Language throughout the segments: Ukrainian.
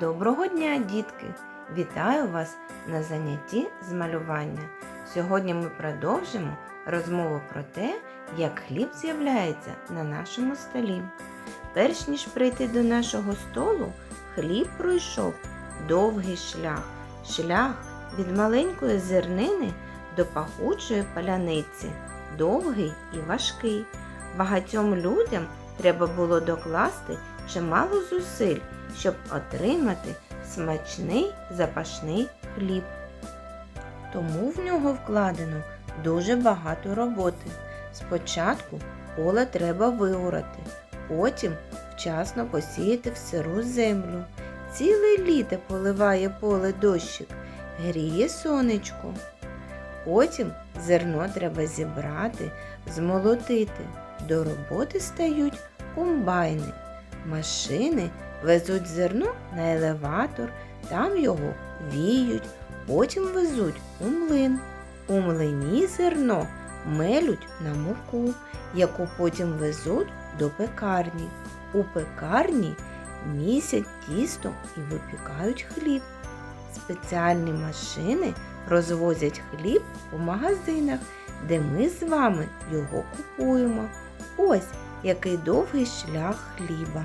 Доброго дня, дітки! Вітаю вас на занятті з малювання. Сьогодні ми продовжимо розмову про те, як хліб з'являється на нашому столі. Перш ніж прийти до нашого столу, хліб пройшов довгий шлях, шлях від маленької зернини до пахучої паляниці, довгий і важкий. Багатьом людям треба було докласти чимало зусиль, щоб отримати смачний запашний хліб. Тому в нього вкладено дуже багато роботи. Спочатку поле треба виорати, потім вчасно посіяти в сиру землю. Ціле літо поливає поле дощик, гріє сонечко. Потім зерно треба зібрати, змолотити. До роботи стають комбайни. Машини везуть зерно на елеватор, там його віють, потім везуть у млин. У млині зерно мелють на муку, яку потім везуть до пекарні. У пекарні місять тісто і випікають хліб. Спеціальні машини розвозять хліб по магазинах, де ми з вами його купуємо. Ось який довгий шлях хліба.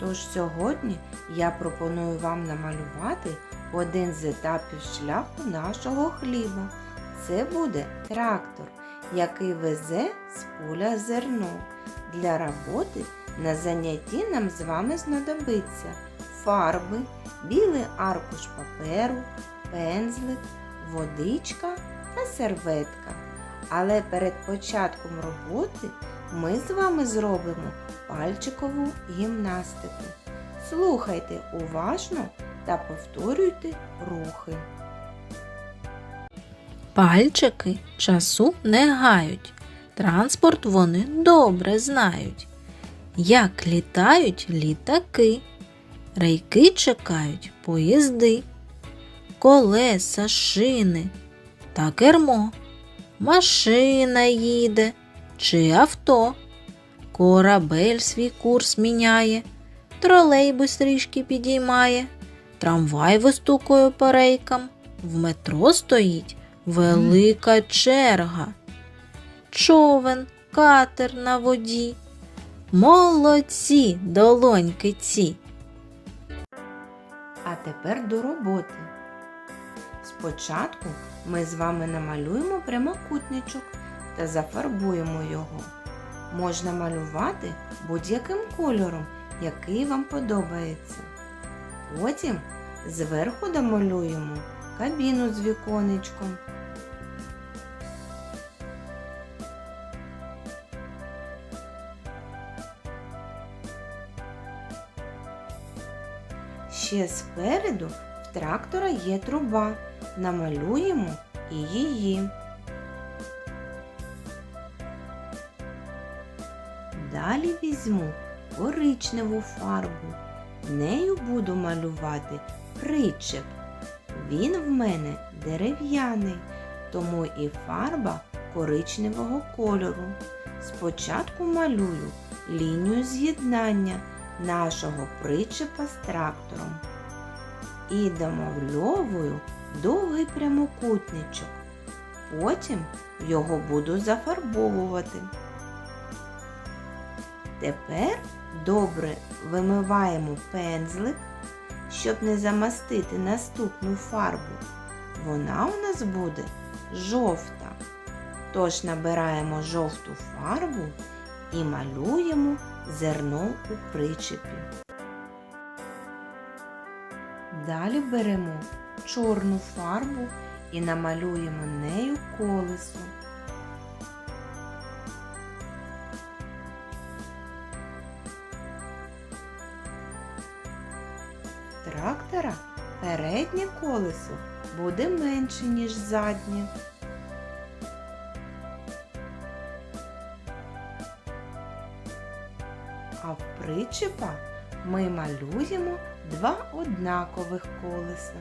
Тож сьогодні я пропоную вам намалювати один з етапів шляху нашого хліба. Це буде трактор, який везе з поля зерно. Для роботи на занятті нам з вами знадобиться фарби, білий аркуш паперу, пензлик, водичка та серветка. Але перед початком роботи ми з вами зробимо пальчикову гімнастику. Слухайте уважно та повторюйте рухи. Пальчики часу не гають, транспорт вони добре знають. Як літають літаки, рейки чекають поїзди, колеса, шини та кермо, машина їде чи авто, корабель свій курс міняє, тролейбус трішки підіймає, трамвай вистукує по рейкам, в метро стоїть велика черга. Човен, катер на воді. Молодці, долоньки ці. А тепер до роботи. Спочатку ми з вами намалюємо прямокутничок та зафарбуємо його. Можна малювати будь-яким кольором, який вам подобається. Потім зверху домалюємо кабіну з віконечком. Ще спереду в трактора є труба. Намалюємо і її. Далі візьму коричневу фарбу. Нею буду малювати причеп. Він в мене дерев'яний, тому і фарба коричневого кольору. Спочатку малюю лінію з'єднання нашого причепа з трактором і домальовую довгий прямокутничок. Потім його буду зафарбовувати. Тепер добре вимиваємо пензлик, щоб не замастити наступну фарбу. Вона у нас буде жовта. Тож набираємо жовту фарбу і малюємо зерно у причепі. Далі беремо чорну фарбу і намалюємо нею колесо. Трактора переднє колесо буде менше, ніж заднє. А в причепа ми малюємо два однакових колеса.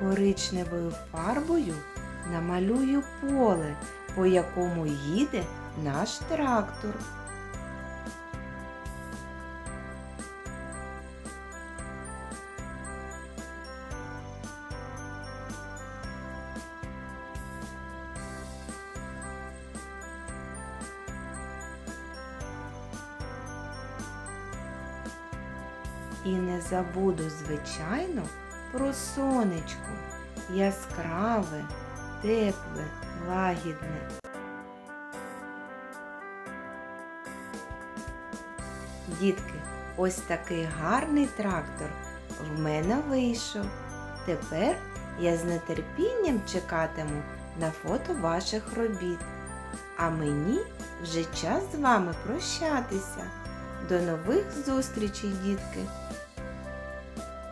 Коричневою фарбою намалюю поле, по якому їде наш трактор. І не забуду, звичайно, про сонечко. Яскраве, тепле, лагідне. Дітки, ось такий гарний трактор в мене вийшов. Тепер я з нетерпінням чекатиму на фото ваших робіт. А мені вже час з вами прощатися. До нових зустрічей, дітки!